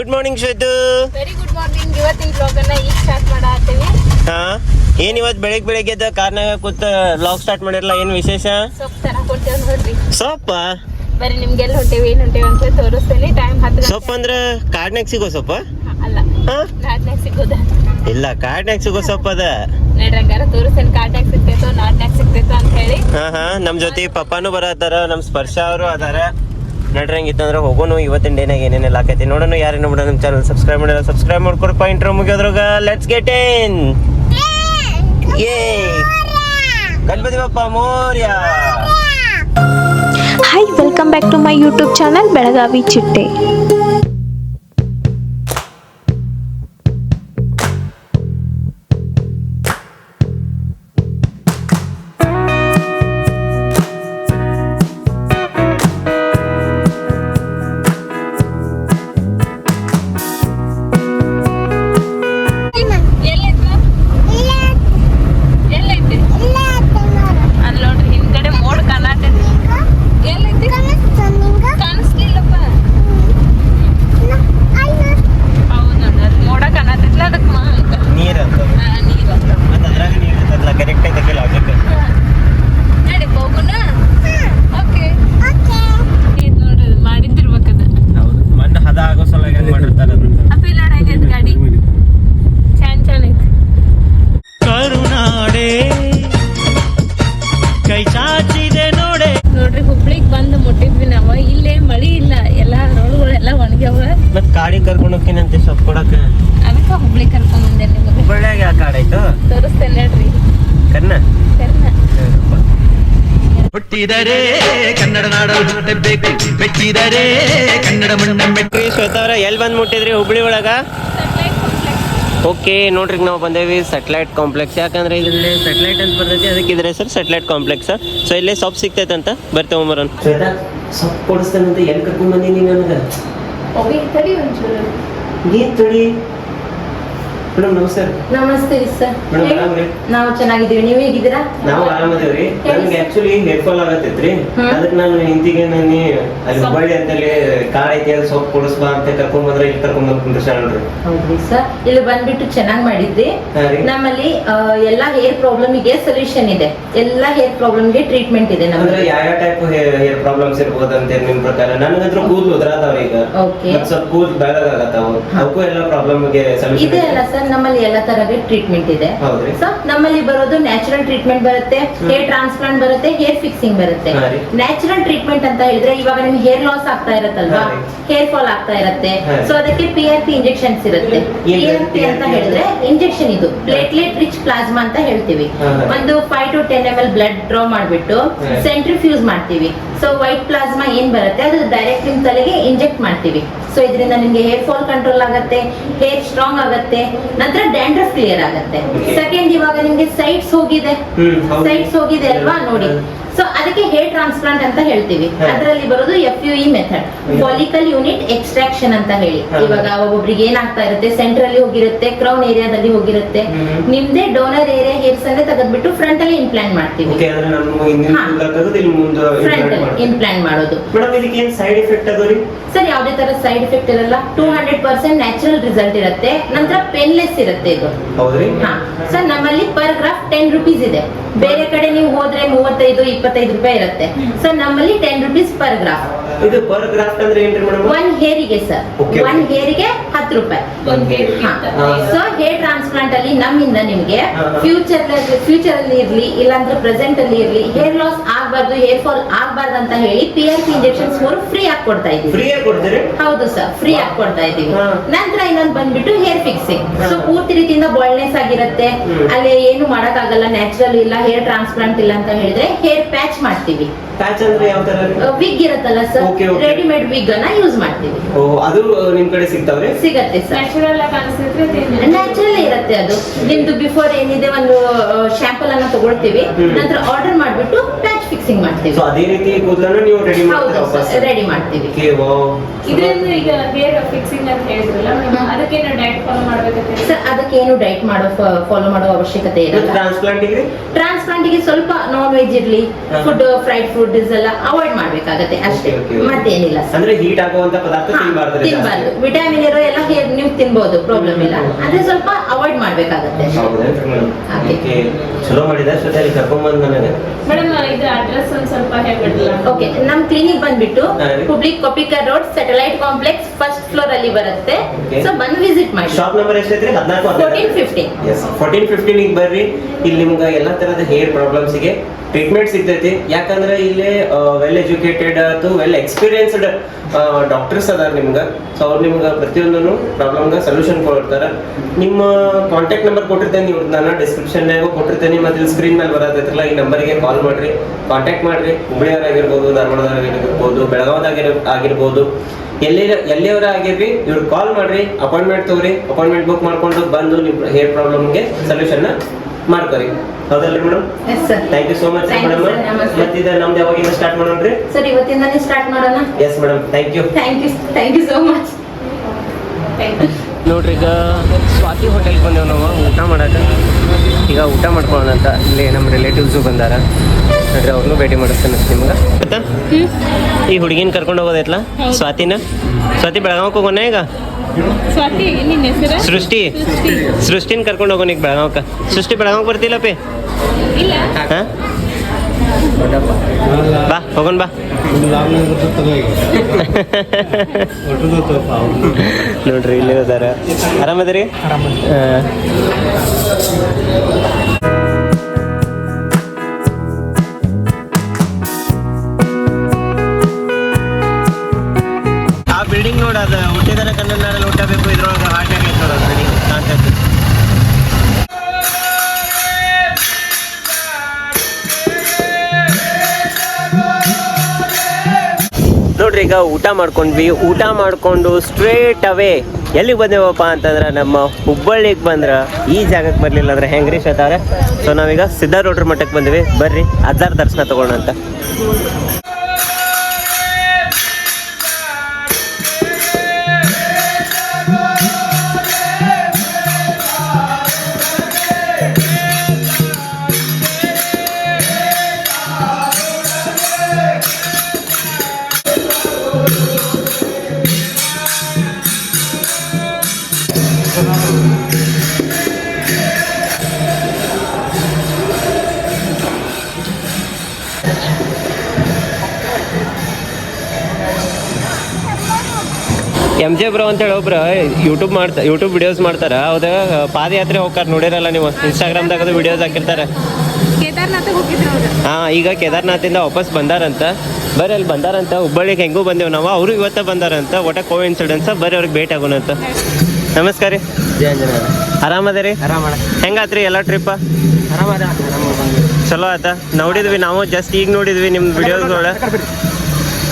Good morning Shwetu. Very good morning ಇವತ್ತಿನ blog ಅನ್ನ ಈಗ ಸ್ಟಾರ್ಟ್ ಮಾಡಾತೀವಿ ಹಾ? ಏನ್ ಇವತ್ ಬೆಳಿಗ್ ಬೆಳಿಗ್ಗೆ ಎದ್ದ ಕಾರ್ನಾಗ ಕೂತ್ ಲಾಗ್ ಸ್ಟಾರ್ಟ್ ಮಾಡಿರಲ್ಲ ಏನ್ ವಿಶೇಷ? ಸೊಪ್ಪು ತರ ಕೊಡ್ತೇವೆ ನೋಡ್ರಿ. ಸೊಪ್ಪ? ಬರೀ ನಿಮ್ಗೆಲ್ಲ ಹೊಂಟೇವಿ ಏನ್ ಹೊಂಟೇವಿ ಅಂತ ತೋರಿಸ್ತೇನೆ. ಟೈಮ್ ಹತ್ತು ಸೊಪ್ಪ ಅಂದ್ರ ಕಾಡ್ನಾಗ ಸಿಗೋ ಸೊಪ್ಪ? ಅಲ್ಲ ನಾಟ್ನಾಗ ಸಿಗೋದ. ಇಲ್ಲ ಕಾಡ್ನಾಗ ಸಿಗೋ ಸೊಪ್ಪ ಅದ. ನಡ್ರಂಗಾರ ತೋರಿಸ್ತೇನೆ ಕಾಟ್ನಾಗ ಸಿಗ್ತೈತೋ ನಾಟ್ನಾಗ ಸಿಗ್ತೈತೋ ಅಂತ ಹೇಳಿ. ಹಾ ಹಾ. ನಮ್ ಜೊತೆ ಪಪ್ಪಾನು ಬರತ್ತಾರ ನಮ್ ಸ್ಪರ್ಶ ಅವರು ಅದಾರ. ನಡ್ರಂಗಿತ್ತಂದ್ರ ಹೋಗೋನು ಇವತ್ತಿನ ಡೇನಾಗ ಏನೇನೆಲ್ಲ ಆಕೈತಿ ನೋಡೋಣ ಯಾರೇನು ನೋಡೋಣ ನಮ್ಮ ಚಾನಲ್ ಸಬ್ಸ್ಕ್ರೈಬ್ ಮಾಡಿಲ್ಲ ಸಬ್ಸ್ಕ್ರೈಬ್ ಮಾಡ್ಕೊಡ್ಪ ಇಂಟ್ರೋ ಮುಗಿಯೋದ್ರಾಗ ಲೆಟ್ಸ್ ಗೆಟ್ ಇನ್ ಏ Ganapati Bappa Morya. Hi welcome back to my YouTube channel Belagavi ಚಿಟ್ಟೆ ಕಾಡಾಯ್ತು ತೋರಿಸ್ತೇನೆ ಕನ್ನ? ಹುಟ್ಟಿದರೆ ಕನ್ನಡ ನಾಡಲು ಹುಟ್ಟಬೇಕು. ಮೆಟ್ಟಿದರೆ ಕನ್ನಡ ಮಣ್ಣ ಮೆಟ್ಟಿ ಶ್ವೇತಾವ್ರ ಎಲ್ಲಿ ಬಂದು ಮುಟ್ಟಿದ್ರಿ ಹುಬ್ಳಿ ಒಳಗ? ಓಕೆ ನೋಡ್ರಿ ನಾವು ಬಂದೇವಿ ಸೆಟಲೈಟ್ ಕಾಂಪ್ಲೆಕ್ಸ್ ಯಾಕಂದ್ರೆ ಇಲ್ಲಿ ಸೆಟ್ಲೈಟ್ ಅಂತ ಬರ್ತೈತಿ ಅದಕ್ಕೆ ಇದ್ರೆ ಸರ್ ಸೆಟ್ಲೈಟ್ ಕಾಂಪ್ಲೆಕ್ಸ್ ಸೊ ಇಲ್ಲೇ ಸೊಪ್ಪು ಸಿಗ್ತೈತೆ ಅಂತ ಬರ್ತೇವೆ ಮರನ್ ಶ್ವೇತಾ ಕೊಡಿಸ್ತೇನೆ ಅಂತ ಎಲ್ಲಿ ಕರ್ಕೊಂಡ್ ನನಗೆ? ಹೋಗಿ ತಡಿ ಒಂಚೂರು. ಏನ್ ತಡಿ. ಮೇಡಮ್ ನಮಸ್ತೆ ನಮಸ್ತೆ ಸರ್. ಮೇಡಮ್ ಆರಾಮ್ರಿ ನಾವು ಚೆನ್ನಾಗಿದ್ದೀವಿ. ನೀವು ಹೇಗಿದ್ದೀರಾ? ನಾವು ಆರಾಮದೇವ್ರಿ. ನಮ್ಗೆ ಆಕ್ಚುಲಿ ಹೆಡ್ ಫಾಲ್ ಆಗತ್ತೈತ್ರಿ. ಅದಕ್ಕೆ ನಾನು ಹಿಂದಿಗೆ ನಾನು ಅಲ್ಲಿ ಹುಬ್ಬಳ್ಳಿ ಅಂತಲ್ಲಿ ಕಾರ್ ಐತಿ ಅಲ್ಲಿ ಸೊಪ್ಪು ಕೊಡಿಸ್ಬಾ ಅಂತ ಕರ್ಕೊಂಡ್ ಬಂದ್ರೆ ಇಲ್ಲಿ ಕರ್ಕೊಂಡ್ ಬಂದ್ಕೊಂಡ್ರಿ ಸರ್ ನೋಡ್ರಿ ಹೌದ್ರಿ ಸರ್. ಇಲ್ಲಿ ಬಂದ್ಬಿಟ್ಟು ಚೆನ್ನಾಗಿ ಮಾಡಿದ್ರಿ. ನಮ್ಮಲ್ಲಿ ಎಲ್ಲಾ ಹೇರ್ ಪ್ರಾಬ್ಲಮ್ಗೆ ಸೊಲ್ಯೂಷನ್ ಇದೆ. ಎಲ್ಲಾ ಹೇರ್ ಪ್ರಾಬ್ಲಮ್ಗೆ ಟ್ರೀಟ್ಮೆಂಟ್ ಇದೆ ನಮ್ಮಲ್ಲಿ ಯಾವ ಯಾವ ಟೈಪ್ ಹೇರ್ ಪ್ರಾಬ್ಲಮ್ಸ್ ಇರ್ಬೋದು ಅಂತ ನಿಮ್ ಪ್ರಕಾರ. ನನಗಂತ್ರ ಕೂದಲು ಉದ್ರಾತಾವ ಈಗ ಸ್ವಲ್ಪ ಕೂದಲು ಬೆಳಗಾಗತ್ತಾವ. ಅವಕ್ಕೂ ಎಲ್ಲ ಪ್ರಾಬ್ಲಮ್ಗೆ ಇದೆ ಸೊಲ್ಯೂಷನ್ ಅಲ್ಲ ಸರ್. ನಮ್ಮಲ್ಲಿ ಎಲ್ಲ ತರದ ಟ್ರೀಟ್ಮೆಂಟ್ ಇದೆ. ಸೊ ನಮ್ಮಲ್ಲಿ ಬರೋದು ನ್ಯಾಚುರಲ್ ಟ್ರೀಟ್ಮೆಂಟ್ ಬರುತ್ತೆ ಹೇರ್ ಟ್ರಾನ್ಸ್ಪ್ಲಾಂಟ್ ಬರುತ್ತೆ ಹೇರ್ ಫಿಕ್ಸಿಂಗ್ ಬರುತ್ತೆ. ನ್ಯಾಚುರಲ್ ಟ್ರೀಟ್ಮೆಂಟ್ ಅಂತ ಹೇಳಿದ್ರೆ ಇವಾಗ ನಿಮ್ಗೆ ಹೇರ್ ಲಾಸ್ ಆಗ್ತಾ ಇರತ್ತಲ್ವಾ? ಹೇರ್ ಫಾಲ್ ಆಗ್ತಾ ಇರತ್ತೆ. ಸೊ ಅದಕ್ಕೆ ಪಿ ಆರ್ ಪಿ ಇಂಜೆಕ್ಷನ್ಸ್ ಇರುತ್ತೆ. ಪಿ ಆರ್ ಪಿ ಅಂತ ಹೇಳಿದ್ರೆ ಇಂಜೆಕ್ಷನ್ ಇದು. ಪ್ಲೇಟ್ಲೆಟ್ ರಿಚ್ ಪ್ಲಾಸ್ಮಾ ಅಂತ ಹೇಳ್ತೀವಿ. ಒಂದು five to ten M L blood draw ಮಾಡ್ಬಿಟ್ಟು ಸೆಂಟ್ರಿಫ್ಯೂಸ್ ಮಾಡ್ತೀವಿ. ಸೊ ವೈಟ್ ಪ್ಲಾಸ್ಮಾ ಏನ್ ಬರುತ್ತೆ? ಅದು ಡೈರೆಕ್ಟ್ ನಿಮ್ ತಲೆಗೆ ಇಂಜೆಕ್ಟ್ ಮಾಡ್ತೀವಿ. ಸೊ ಇದರಿಂದ ನಿಮ್ಗೆ ಹೇರ್ ಫಾಲ್ ಕಂಟ್ರೋಲ್ ಆಗತ್ತೆ ಹೇರ್ ಸ್ಟ್ರಾಂಗ್ ಆಗತ್ತೆ ನಂತರ ಡ್ಯಾಂಡ್ರಫ್ ಕ್ಲಿಯರ್ ಆಗತ್ತೆ. ಸೆಕೆಂಡ್ ಇವಾಗ ನಿಮ್ಗೆ ಸೈಟ್ಸ್ ಹೋಗಿದೆ. ಸೈಟ್ಸ್ ಹೋಗಿದೆ ಅಲ್ವಾ? ನೋಡಿ. ಸೊ ಅದಕ್ಕೆ ಹೇರ್ ಟ್ರಾನ್ಸ್ಪ್ಲಾಂಟ್ ಅಂತ ಹೇಳ್ತೀವಿ. ಅದರಲ್ಲಿ ಬರೋದು F U E method follicle unit extraction ಅಂತ ಹೇಳಿ. ಇವಾಗ ಒಬ್ಬೊಬ್ರಿಗೆ ಏನಾಗ್ತಾ ಇರುತ್ತೆ? ಸೆಂಟ್ರಲ್ಲಿ ಹೋಗಿರುತ್ತೆ ಕ್ರೌನ್ ಏರಿಯಾದಲ್ಲಿ ಹೋಗಿರುತ್ತೆ. ನಿಮ್ದೇ ಡೋನರ್ ಏರಿಯಾ ಹೇರ್ಸ್ ಅಂದ್ರೆ ತೆಗೆದ್ಬಿಟ್ಟು ಫ್ರಂಟ್ ಅಲ್ಲಿ ಇಂಪ್ಲಾಂಟ್ ಮಾಡ್ತೀವಿ. ಇಂಪ್ಲಾಂಟ್ ಮಾಡೋದು. ಸೈಡ್ ಎಫೆಕ್ಟ್ ಸರ್ ಯಾವುದೇ ತರ ಸೈಡ್ ಎಫೆಕ್ಟ್ ಇರಲ್ಲ. Two hundred percent natural result ಇರುತ್ತೆ. ನಂತರ ಪೆನ್ಲೆಸ್ ಇರುತ್ತೆ ಇದು. ಸರ್ ನಮ್ಮಲ್ಲಿ ಪರ್ ಗ್ರಾಫ್ ಟೆನ್ ರುಪೀಸ್ ಇದೆ. ಬೇರೆ ಕಡೆ ನೀವು ಹೋದ್ರೆ ಮೂವತ್ತೈದು ಇಪ್ಪತ್ತೈದು ರೂಪಾಯಿ ಇರುತ್ತೆ. ಸರ್ ನಮ್ಮಲ್ಲಿ ಟೆನ್ ರುಪೀಸ್ ಪರ್ ಗ್ರಾಫ್ ಇದು ಪರ್ ಗ್ರಾಫ್ ಅಂದ್ರೆ ಏನ್ರಿ ಮೇಡಮ್? ಒನ್ ಹೇರಿಗೆ ಸರ್. ಒನ್ ಹೇರಿಗೆ ಹತ್ತು ರೂಪಾಯಿ. ಸೊ ಹೇರ್ ಟ್ರಾನ್ಸ್ಪ್ಲಾಂಟ್ ಅಲ್ಲಿ ನಮ್ಮಿಂದ ನಿಮ್ಗೆ. ಫ್ಯೂಚರ್ ಫ್ಯೂಚರ್ ಅಲ್ಲಿ ಇರ್ಲಿ ಇಲ್ಲಾಂದ್ರೆ ಪ್ರೆಸೆಂಟ್ ಅಲ್ಲಿ ಇರ್ಲಿ ಹೇರ್ ಲಾಸ್ ಆಗ್ಬಾರ್ದು ಹೇರ್ ಫಾಲ್ ಆಗ್ಬಾರ್ದು ಅಂತ ಹೇಳಿ ಪಿ ಆರ್ ಪಿ ಇಂಜೆಕ್ಷನ್ಸ್ ಮೂರು ಫ್ರೀ ಆಗಿ ಕೊಡ್ತಾ ಆಗಿ ಹೌದು ಸರ್ ಫ್ರೀ ಆಗಿ ಕೊಡ್ತಾ ಇದ್ದೀವಿ. ನಂತರ ಇನ್ನೊಂದು ಬಂದ್ಬಿಟ್ಟು ಹೇರ್ ಫಿಕ್ಸಿಂಗ್. ಸೊ ಪೂರ್ತಿ ರೀತಿಯಿಂದ ಬಾಯ್ಲ್ನೆಸ್ ಆಗಿರುತ್ತೆ. ಅಲ್ಲಿ ಏನು ಮಾಡಕ್ಕಾಗಲ್ಲ ನ್ಯಾಚುರಲ್ ಇಲ್ಲ. ಹೇರ್ ಟ್ರಾನ್ಸ್ಪ್ಲಾಂಟ್ ಇಲ್ಲ ಅಂತ ಹೇಳಿದ್ರೆ ಹೇರ್ ಪ್ಯಾಚ್ ಮಾಡ್ತೀವಿ. ಪ್ಯಾಚ್ ಅಂದ್ರೆ ಯಾವ ತರ? ವಿಗ್ ಇರುತ್ತಲ್ಲ sir Okay, okay. Readymade wig ಅನ್ನ ಯೂಸ್ ಮಾಡ್ತೀವಿ. ಓ ಅದು ನಿಮ್ ಕಡೆ ಸಿಗ್ತಾವ್ರಿ? ಸಿಗತ್ತೆ ಸರ್ ನ್ಯಾಚುರಲ್ ಆಗಿ ಅನಿಸಿದ್ರೆ ನ್ಯಾಚುರಲ್ ಇರುತ್ತೆ ಅದು. ನಿಮ್ದು ಬಿಫೋರ್ ಏನಿದೆ ಒಂದು ಶಾಂಪಲ್ ಅನ್ನ ತಗೊಳ್ತೀವಿ. ಹ್ಮ್. ನಂತರ ಆರ್ಡರ್ ಮಾಡ್ಬಿಟ್ಟು ಪ್ಯಾಚ್ ಫಿಕ್ಸಿಂಗ್ ಮಾಡ್ತೀವಿ. ಸೊ ಅದೇ ರೀತಿ ಕೂದಲನ್ನು ನೀವು ರೆಡಿ ಮಾಡ್ತೀರಾ ವಾಪಸ್? ರೆಡಿ ಮಾಡ್ತೀವಿ. ಓಕೆ ವಾವ್ ಇದರಿಂದ ಈಗ ಹೇರ್ ಫಿಕ್ಸಿಂಗ್ ಅಂತ ಹೇಳಿದ್ರಲ್ಲ ಅದಕ್ಕೆ ಡಯಟ್ ಫಾಲೋ ಮಾಡಬೇಕು ಸರ್ ಅದಕ್ಕೆ ಏನು ಡೈಟ್ ಮಾಡೋ ಫಾಲೋ ಮಾಡೋ ಅವಶ್ಯಕತೆ ಇಲ್ಲ ಟ್ರಾನ್ಸ್ಪ್ಲಾಂಟ್ಗೆ? ಟ್ರಾನ್ಸ್ಪ್ಲಾಂಟ್ಗೆ ಸ್ವಲ್ಪ ನಾನ್ ವೆಜ್ ಇರ್ಲಿ ಫುಡ್ ಫ್ರೈಡ್ ಫುಡ್ ಎಲ್ಲ ಅವಾಯ್ಡ್ ಮಾಡಬೇಕಾಗುತ್ತೆ ಅಷ್ಟೇ. ಮತ್ತೇನಿಲ್ಲ ಸರ್ ಅಂದ್ರೆ ಹೀಟ್ ಆಗುವಂತ ಪದಾರ್ಥ ತಿನ್ನಬಾರದು ತಿನ್ನಬಾರದು ವಿಟಮಿನ್ ಇರೋ ಎಲ್ಲ ಹೇರ್ ನೀವು ತಿನ್ನಬಹುದು ಪ್ರಾಬ್ಲಮ್ ಇಲ್ಲ. ಅಂದ್ರೆ ಸ್ವಲ್ಪ ಅವಾಯ್ಡ್ ಮಾಡ್ಬೇಕಾಗತ್ತೆ ಮೇಡಂ ಓಕೆ ಚಲೋ ಮಾಡಿದ ಜೊತೆ ಕರ್ಕೊಂಡು ಕರ್ಕೊಂಡ್ ನನಗೆ. ಮೇಡಮ್ ಇದು ಅಡ್ರೆಸ್ ಒಂದ್ ಸ್ವಲ್ಪ ಹೇಳ್ಬಿಡ್ಲಾ? ಓಕೆ ನಮ್ ಕ್ಲಿನಿಕ್ ಬಂದ್ಬಿಟ್ಟು ಪುಬ್ಲಿಕ್. Hubli Kopikar road satellite complex first floor ಅಲ್ಲಿ ಬರುತ್ತೆ. ಸೊ ಬಂದು ವಿಸಿಟ್ ಮಾಡಿ. ಶಾಪ್ ನಂಬರ್ ಎಷ್ಟೈತ್ರಿ ಹದಿನಾಲ್ಕು fourteen fifteen yes fourteen fifteen ಬರ್ರಿ. ಇಲ್ಲಿ ನಿಮ್ಗೆ ಎಲ್ಲ ತರದ ಹೇರ್ ಪ್ರಾಬ್ಲಮ್ಸ್ಗೆ ಟ್ರೀಟ್ಮೆಂಟ್ ಸಿಗ್ತೈತಿ ಯಾಕಂದ್ರೆ ಇಲ್ಲಿ ವೆಲ್ ಎಜುಕೇಟೆಡ್ ಅದು ವೆಲ್ ಎಕ್ಸ್ಪೀರಿಯನ್ಸ್ಡ್ ಡಾಕ್ಟರ್ಸ್ ಅದಾರ ನಿಮ್ಗೆ. ಸೊ ಅವ್ರು ನಿಮ್ಗೆ ಪ್ರತಿಯೊಂದನ್ನು ಪ್ರಾಬ್ಲಮ್ಗೆ ಸೊಲ್ಯೂಷನ್ ಕೊಡ್ತಾರೆ. ನಿಮ್ಮ ಕಾಂಟ್ಯಾಕ್ಟ್ ನಂಬರ್ ಕೊಟ್ಟಿರ್ತೇನೆ ನೀವು ನಾನು ಡಿಸ್ಕ್ರಿಪ್ಷನ್ನಾಗ ಕೊಟ್ಟಿರ್ತೇನೆ, ಮತ್ತೆ ಇಲ್ಲಿ ಸ್ಕ್ರೀನ್ ಮೇಲೆ ಬರತ್ತೈತ್ರಲ್ಲ ಈ ನಂಬರ್ಗೆ ಕಾಲ್ ಮಾಡ್ರಿ. ಕಾಂಟ್ಯಾಕ್ಟ್ ಮಾಡ್ರಿ. ಹುಬ್ಳಿಯವರಾಗಿರ್ಬೋದು ಆಗಿರ್ಬೋದು ಬೆಳಗಾವದಾಗ ಆಗಿರ್ಬೋದು ಎಲ್ಲಿ ಎಲ್ಲಿಯವರ ಆಗಿರ್ರಿ, ಇವ್ರು ಕಾಲ್ ಮಾಡ್ರಿ ಅಪಾಯಿಂಟ್ಮೆಂಟ್ ತಗೋರಿ. ಅಪಾಯಿಂಟ್ಮೆಂಟ್ ಬುಕ್ ಮಾಡ್ಕೊಂಡು ಬಂದು ನಿಮ್ಮ ಹೇರ್ ಪ್ರಾಬ್ಲಮ್ಗೆ ಸೊಲ್ಯೂಷನ್ ಮಾಡ್ಕೊರಿ ಹೌದಲ್ರಿ madam yes sir thank you so much madam ಮತ್ತೆ. ಮತ್ತಿದ ನಮ್ದು ಯಾವಾಗಿಂದ ಸ್ಟಾರ್ಟ್ ಮಾಡೋಣ್ರಿ? ಸರ್ ಇವತ್ತಿಂದಾನೇ ಸ್ಟಾರ್ಟ್ ಮಾಡೋಣ? Yes madam thank you thank you thank you so much ನೋಡ್ರಿ ಈಗ ಸ್ವಾತಿ ಹೋಟೆಲ್ಗೆ ಬಂದೇವು ನಾವು. ಊಟ ಮಾಡಕ್ಕೆ ಈಗ ಊಟ ಮಾಡ್ಕೊಳ್ಳೋಣ ಅಂತ ಇಲ್ಲಿ ನಮ್ಮ ರಿಲೇಟಿವ್ಸು ಬಂದಾರ. ನೋಡ್ರಿ ಅವ್ರನ್ನೂ ಭೇಟಿ ಮಾಡಿಸ್ತೇನೆ ನಿಮ್ಗೆ. ಆಯ್ತಾ ಈ ಹುಡುಗಿನ ಕರ್ಕೊಂಡು ಹೋಗೋದೈತ್ಲ ಸ್ವಾತಿನ? ಸ್ವಾತಿ ಬೆಳಗಾವಕ್ಕೆ ಹೋಗೋಣ ಈಗ? ಸೃಷ್ಟಿ. ಸೃಷ್ಟಿನ ಕರ್ಕೊಂಡು ಹೋಗೋಣ ಈಗ ಬೆಳಗಾವ್ ಸೃಷ್ಟಿ ಬೆಳಗಾವ್ ಬರ್ತಿಲ್ಲ ಪೇ. ಬಾ ಹೋಗೋಣ ಬಾ. ನೋಡ್ರಿ ಇಲ್ಲಿ ಅದಾರ ಆರಾಮದಿರಿ? ಈಗ ಊಟ ಮಾಡ್ಕೊಂಡ್ವಿ. ಊಟ ಮಾಡ್ಕೊಂಡು ಸ್ಟ್ರೇಟ್ ಅವೇ ಎಲ್ಲಿಗೆ ಬಂದೇವಪ್ಪ ಅಂತಂದ್ರೆ ನಮ್ಮ ಹುಬ್ಬಳ್ಳಿಗೆ ಬಂದ್ರೆ. ಈ ಜಾಗಕ್ಕೆ ಬರಲಿಲ್ಲ ಅಂದ್ರೆ ಹೆಂಗ್ರಿ ಶತಾರ ಸೊ ನಾವೀಗ ಸಿದ್ಧಾರೂಢರ ಮಠಕ್ಕೆ ಬಂದ್ವಿ. ಬರ್ರಿ, ಅಜ್ಜಾರ್ ದರ್ಶನ ತಗೊಳ್ಳೋಣ ಅಂತ. ಎಂ ಜೆ ಬ್ರೋ ಅಂತೇಳಿ ಒಬ್ರು ಯೂಟ್ಯೂಬ್ ಮಾಡ್ತಾ ಯೂಟ್ಯೂಬ್ ವಿಡಿಯೋಸ್ ಮಾಡ್ತಾರೆ. ಅವ್ರ ಪಾದಯಾತ್ರೆ ಹೋಗ್ತಾರೆ. ನೋಡಿರಲ್ಲ ನೀವು. ಇನ್ಸ್ಟಾಗ್ರಾಮ್ದಾಗ ಅದು ವಿಡಿಯೋಸ್ ಹಾಕಿರ್ತಾರೆ. ಹಾಂ ಹೋಗಿದ್ರು ಅವ್ರು. ಹಾ ಈಗ ಕೇದಾರ್ನಾಥಿಂದ ವಾಪಸ್ ಬಂದಾರಂತ. ಬರ್ರಿ ಅಲ್ಲಿ ಬಂದಾರಂತ. ಹುಬ್ಬಳ್ಳಿಗೆ ಹೆಂಗೂ ಬಂದೇವು ನಾವು. ಅವರು ಇವತ್ತ ಬಂದಾರಂತ. ಒಟ್ಟ ಕೋ ಇನ್ಸಿಡೆನ್ಸ್ ಬರೀ ಅವ್ರಿಗೆ ಭೇಟಿ ಆಗೋಣಂತ ನಮಸ್ಕಾರ ರೀ. ಆರಾಮದ ರೀ? ಹೆಂಗಾತ್ರಿ? ಎಲ್ಲ ಟ್ರಿಪ್ ಚಲೋ ಆಯ್ತಾ ನೋಡಿದ್ವಿ ನಾವು ಜಸ್ಟ್ ಈಗ ನೋಡಿದ್ವಿ ನಿಮ್ಮ ವಿಡಿಯೋಸ್ಗಳ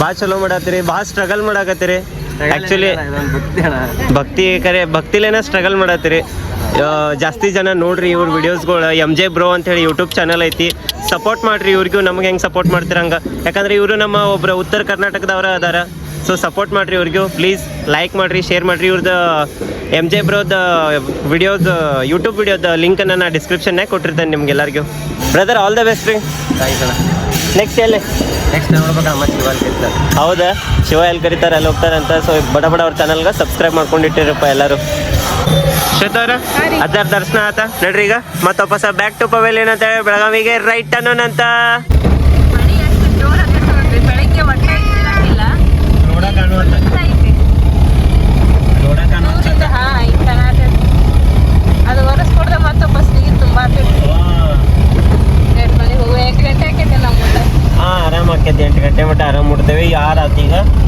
ಭಾಳ ಚಲೋ ಮಾಡತ್ತೀರಿ ಭಾಳ ಸ್ಟ್ರಗಲ್ ಮಾಡಾಕತ್ತೀರಿ. ಆ್ಯಕ್ಚುಲಿ ಭಕ್ತಿ ಕರೆ ಭಕ್ತಿಲೇನ ಸ್ಟ್ರಗಲ್ ಮಾಡತ್ತೀರಿ. ಜಾಸ್ತಿ ಜನ ನೋಡ್ರಿ ಇವ್ರ ವಿಡಿಯೋಸ್ಗಳು ಎಂ ಜೆ ಬ್ರೋ ಅಂತ ಹೇಳಿ ಯೂಟ್ಯೂಬ್ ಚಾನಲ್ ಐತಿ. ಸಪೋರ್ಟ್ ಮಾಡ್ರಿ ಇವ್ರಿಗೂ ನಮ್ಗೆ ಹೆಂಗೆ ಸಪೋರ್ಟ್ ಮಾಡ್ತೀರ ಹಂಗೆ ಯಾಕಂದ್ರೆ ಇವರು ನಮ್ಮ ಒಬ್ರು ಉತ್ತರ ಕರ್ನಾಟಕದವರ ಅದಾರ. ಸೊ ಸಪೋರ್ಟ್ ಮಾಡ್ರಿ ಇವ್ರಿಗೂ ಪ್ಲೀಸ್ ಲೈಕ್ ಮಾಡ್ರಿ ಶೇರ್ ಮಾಡ್ರಿ. ಇವ್ರದ್ದು ಎಂ ಜೆ ಬ್ರೋದ ವಿಡಿಯೋದ ಯೂಟ್ಯೂಬ್ ವಿಡಿಯೋದ ಲಿಂಕನ್ನು ನಾನು ಡಿಸ್ಕ್ರಿಪ್ಷನ್ನಾಗ ಕೊಟ್ಟಿರ್ತೇನೆ ನಿಮ್ಗೆಲ್ಲರಿಗೂ. ಬ್ರದರ್ ಆಲ್ ದ ಬೆಸ್ಟ್ ರೀ. ನೆಕ್ಸ್ಟ್ ಎಲ್ಲಿ? ನೆಕ್ಸ್ಟ್ ನೋಡ್ಬೇಕು ಮತ್ತೆ ಶಿವ ಕರೀತಾರೆ ಹೌದಾ? ಶಿವ ಎಲ್ಲಿ ಕರೀತಾರೆ ಅಲ್ಲಿ ಹೋಗ್ತಾರಂತ ಸೊ ಬಡ ಬಡ ಅವ್ರ ಚಾನಲ್ಗೆ ಸಬ್ಸ್ಕ್ರೈಬ್ ಮಾಡ್ಕೊಂಡಿಟ್ಟಿರಪ್ಪ ಎಲ್ಲರೂ. ಶ್ವೇತವ್ರ ಅದರ ದರ್ಶನ ಆತ. ನಡ್ರಿ ಈಗ. ಮತ್ತೆ ವಾಪಸ್ ಬ್ಯಾಕ್ ಟು ಪವೆಲ್ ಏನಂತ ಹೇಳಿ ಬೆಳಗಾವಿಗೆ ರೈಟ್ ಅನ್ನೋನಂತ ಮಳಿ ಅಷ್ಟು ಜೋರಾಗಿ ನೋಡ್ರಿ ಬೆಳಗ್ಗೆ ಒಟ್ಟೆ ಇದ್ದಿರಂಗಿಲ್ಲ ನೋಡ ಕಾಣುವಂತ ಐತಿ ನೋಡ ಕಾಣುವಂತ ಹಾ ಈಗ ಕಾಣತೈತಿ ಅದು ಒರೆಸ್ಕೊಡ್ದೆ ಮತ್ತೆ ಬಸ್ ನೀರು ತುಂಬಾ ಆಗ್ತೈತಿ ಎರಡು ಮನೆಗೆ ಹೋಗೋ ಎಂಟು ಗಂಟೆ ಆಕೈತಿ ನಮ್ಮ ಊಟ ಹಾ ಆರಾಮ್ ಆಕೈತಿ ಎಂಟು ಗಂಟೆ ಮಟ್ಟ ಆರಾಮ್ ಮುಟ್ತೇವೆ ಯಾರು ಆತ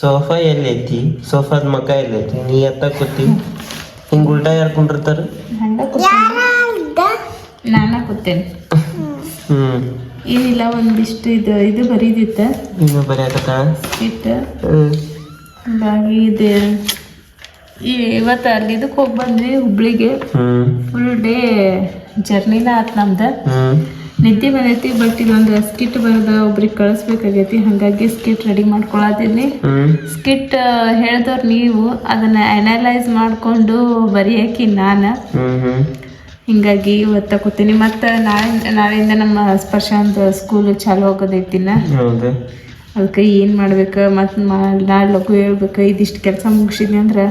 ಸೋಫಾ ಎಲ್ಲೈತಿ? ಸೋಫಾದ ಮಕ ಎಲ್ಲೈತಿ? ನೀ ಎತ್ತ ಕೂತಿ? ಹಿಂಗ ಉಲ್ಟಾ ಯಾರು ಕುಂಡಿರ್ತಾರ? ನಾನ ಕೂತೇನೆ. ಹ್ಮ್. ಏನಿಲ್ಲ ಒಂದಿಷ್ಟು ಇದು ಇದು ಬರೀದಿತ್ತ. ಇನ್ನು ಬರೆಯಕತ್ತ ಇಟ್ಟ. ಹಂಗಾಗಿ ಇದು ಇವತ್ತು ಅಲ್ಲಿ ಇದಕ್ಕೆ ಹೋಗಿ ಬಂದ್ವಿ ಹುಬ್ಳಿಗೆ. ಫುಲ್ ಡೇ ಜರ್ನಿನ ಆತ್ ನಮ್ದು. ನಿದ್ದೆ ಬಂದೈತಿ ಬಟ್ ಇದೊಂದು ಸ್ಕಿಟ್ ಬರದ ಒಬ್ರಿಗೆ ಕಳಿಸ್ಬೇಕಾಗೈತಿ. ಹಾಗಾಗಿ ಸ್ಕಿಟ್ ರೆಡಿ ಮಾಡ್ಕೊಳತೀನಿ ಹ್ಮ್. ಸ್ಕಿಟ್ ಹೇಳ್ದವ್ರು ನೀವು ಅದನ್ನ ಅನಲೈಸ್ ಮಾಡಿಕೊಂಡು ಬರೆಯಕ್ಕೆ ನಾನು. ಹಿಂಗಾಗಿ ಇವತ್ತು ಕೂತೀನಿ. ಮತ್ತು ನಾಳೆ ನಾಳೆಯಿಂದ ನಮ್ಮ ಸ್ಪರ್ಶ ಅಂತ ಸ್ಕೂಲ್ ಚಾಲು ಆಗೋದೈತಿನ ಅದಕ್ಕೆ ಏನು ಮಾಡ್ಬೇಕು? ಮತ್ತು ನಾಳೆ ಲಘು ಹೇಳ್ಬೇಕು. ಇದಿಷ್ಟು ಕೆಲಸ ಮುಗಿಸಿದ್ನಿ ಅಂದ್ರೆ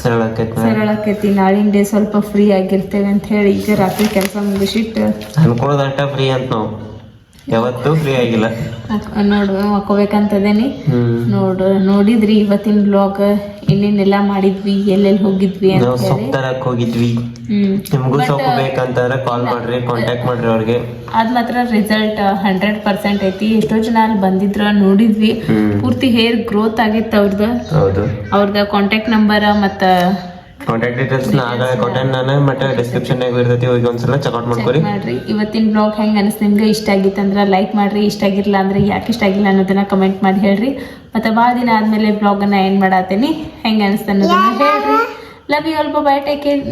ಸರಳ ಆಕೈತಿ ಸರಳ ಆಕೈತಿ ನಾಳಿನ ಡೇ ಸ್ವಲ್ಪ ಫ್ರೀ ಆಗಿರ್ತೇವೆ ಅಂತ ಹೇಳಿ ಈಗ ರಾತ್ರಿ ಕೆಲಸ ಮುಗಿಸಿಟ್ಟು ಅನ್ಕೊಳ್ಳೋದಷ್ಟ ಫ್ರೀ ಅಂತ ನಾವು. ಯಾವತ್ತೂ ಫ್ರೀ ಆಗಿಲ್ಲ. ನೋಡು ಹಾಕೋಬೇಕಂತದೇನಿ ನೋಡು ನೋಡಿದ್ರಿ ಇವತ್ತಿನ ಬ್ಲಾಗ್ ಏನೇನೆಲ್ಲ ಮಾಡಿದ್ವಿ ಎಲ್ಲೆಲ್ಲಿ ಹೋಗಿದ್ವಿ ಅಂತ ನಾವು ಸೊಪ್ಪು ತರಕ್ ಹೋಗಿದ್ವಿ. ನಿಮಗೂ ಸೊಪ್ಪು ಬೇಕಂತಂದ್ರೆ ಕಾಲ್ ಮಾಡ್ರಿ ಕಾಂಟ್ಯಾಕ್ಟ್ ಮಾಡ್ರಿ ಅವ್ರಿಗೆ. ಅದ್ ಮಾತ್ರ ರಿಸಲ್ಟ್ ಹಂಡ್ರೆಡ್ ಪರ್ಸೆಂಟ್ ಐತಿ. ಎಷ್ಟೋ ಜನ ಅಲ್ಲಿ ಬಂದಿದ್ರ ನೋಡಿದ್ವಿ. ಪೂರ್ತಿ ಹೇರ್ ಗ್ರೋತ್ ಆಗಿತ್ತು ಅವ್ರದ್ದು ಅವ್ರದ್ದು ಕಾಂಟ್ಯಾಕ್ಟ್ ನಂಬರ್ ಮತ್ತು ಕಾಂಟ್ಯಾಕ್ಟ್ ಡೀಟೇಲ್ಸ್ ನಾ ಆಗಲೇ ಕೊಟ್ಟೆ ನಾನು ಮತ್ತೆ ಡಿಸ್ಕ್ರಿಪ್ಷನ್ಯಾಗ ಇರ್ತೈತಿ ಹೋಗಿ ಒಂದ್ಸಲ ಚೆಕ್ಔಟ್ ಮಾಡ್ಕೊರಿ. ಮಾಡ್ರಿ. ಇವತ್ತಿನ ಬ್ಲಾಗ್ ಹೆಂಗೆ ಅನಿಸ್ತು ನಿಮ್ಗೆ? ಇಷ್ಟ ಆಗಿತ್ತು ಅಂದ್ರೆ ಲೈಕ್ ಮಾಡ್ರಿ ಇಷ್ಟ ಆಗಿರಲಿಲ್ಲ ಅಂದ್ರೆ ಯಾಕೆ ಇಷ್ಟ ಆಗಿಲ್ಲ ಅನ್ನೋದನ್ನ ಕಮೆಂಟ್ ಮಾಡಿ ಹೇಳ್ರಿ. ಮತ್ತೆ ಭಾಳ ದಿನ ಆದಮೇಲೆ ಬ್ಲಾಗನ್ನು ಏನ್ ಮಾಡತ್ತೀನಿ ಹೆಂಗೆ ಅನಿಸ್ತ ಅನ್ನೋದನ್ನ ಹೇಳ್ರಿ. ಲವ್ ಯು ಅಲ್ಪ ಬೈ ಟೇಕ್ ಕೇರ್